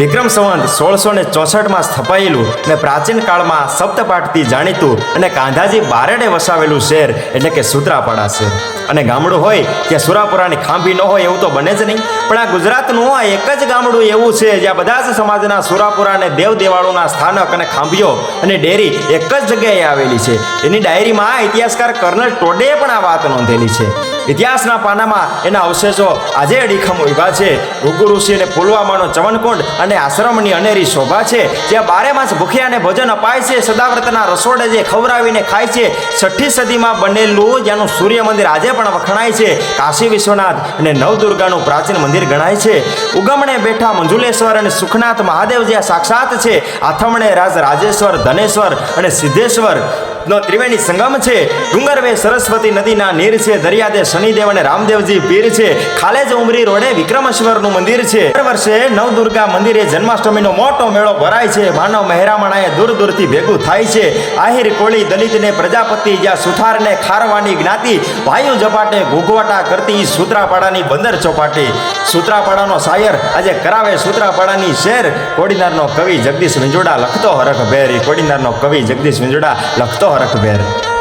વિક્રમ સંવંત સોળસો ને ચોસઠમાં સ્થપાયેલું અને પ્રાચીન કાળમાં સપ્તપાઠથી જાણીતું અને કાંધાજી બારેડે વસાવેલું શહેર એટલે કે સુત્રાપાડા શહેર. અને ગામડું હોય કે સુરાપુરાની ખાંભી ન હોય એવું તો બને જ નહીં. પણ આ ગુજરાતનું આ એક જ ગામડું એવું છે જ્યાં બધા જ સમાજના સુરાપુરા અને દેવ દેવાળોના સ્થાનક અને ખાંભીઓ અને ડેરી એક જ જગ્યાએ આવેલી છે. એની ડાયરીમાં ઇતિહાસકાર કર્નલ ટોડેએ પણ આ વાત નોંધેલી છે. ઇતિહાસના પાનામાં એના અવશેષો આજે અડીખમ ઊભા છે. ભૃગુ ઋષિને પુલવામાનો ચવનકુંડ અને આશ્રમની અનેરી શોભા છે. જ્યાં બારે માસ ભૂખ્યાને ભોજન અપાય છે. સદાવ્રતના રસોડે જે ખવડાવીને ખાય છે, છઠ્ઠી સદીમાં બનેલું જેનું સૂર્ય મંદિર આજે પણ વખણાય છે. કાશી વિશ્વનાથ અને નવદુર્ગાનું પ્રાચીન મંદિર ગણાય છે. ઉગમણે બેઠા મંજુલેશ્વર અને સુખનાથ મહાદેવ જ્યાં સાક્ષાત છે. આથમણે રાજ રાજેશ્વર, ધનેશ્વર અને સિદ્ધેશ્વર. નો ત્રિવેણી સંગમ છે. ડુંગરવે સરસ્વતી નદીના નીર છે. દરિયાદે શનિદેવ અને રામદેવજી પીર છે. ખાલેજ ઉમરી રોડે વિક્રમેશ્વરનું મંદિર છે. દર વર્ષે નવદુર્ગા મંદિરે જન્માષ્ટમીનો મોટો મેળો ભરાય છે. માનવ મહેરામણાએ દૂર દૂરથી ભેગું થાય છે. આહિર કોળી દલિતને પ્રજાપતિ જ્યાં સુથારને ખારવાની જ્ઞાતિ વાયુ જપાટે ઘૂઘવાટા કરતી સૂત્રાપાડાની બંદર ચોપાટી. સૂત્રાપાડાનો શાયર આજે કરાવે સૂત્રાપાડાની શેર. કોડીનારનો કવિ જગદીશ વિંજોડા લખતો હરખ ભેરી. કોડીનારનો કવિ જગદીશ વિંજોડા લખતો હરખ ભેર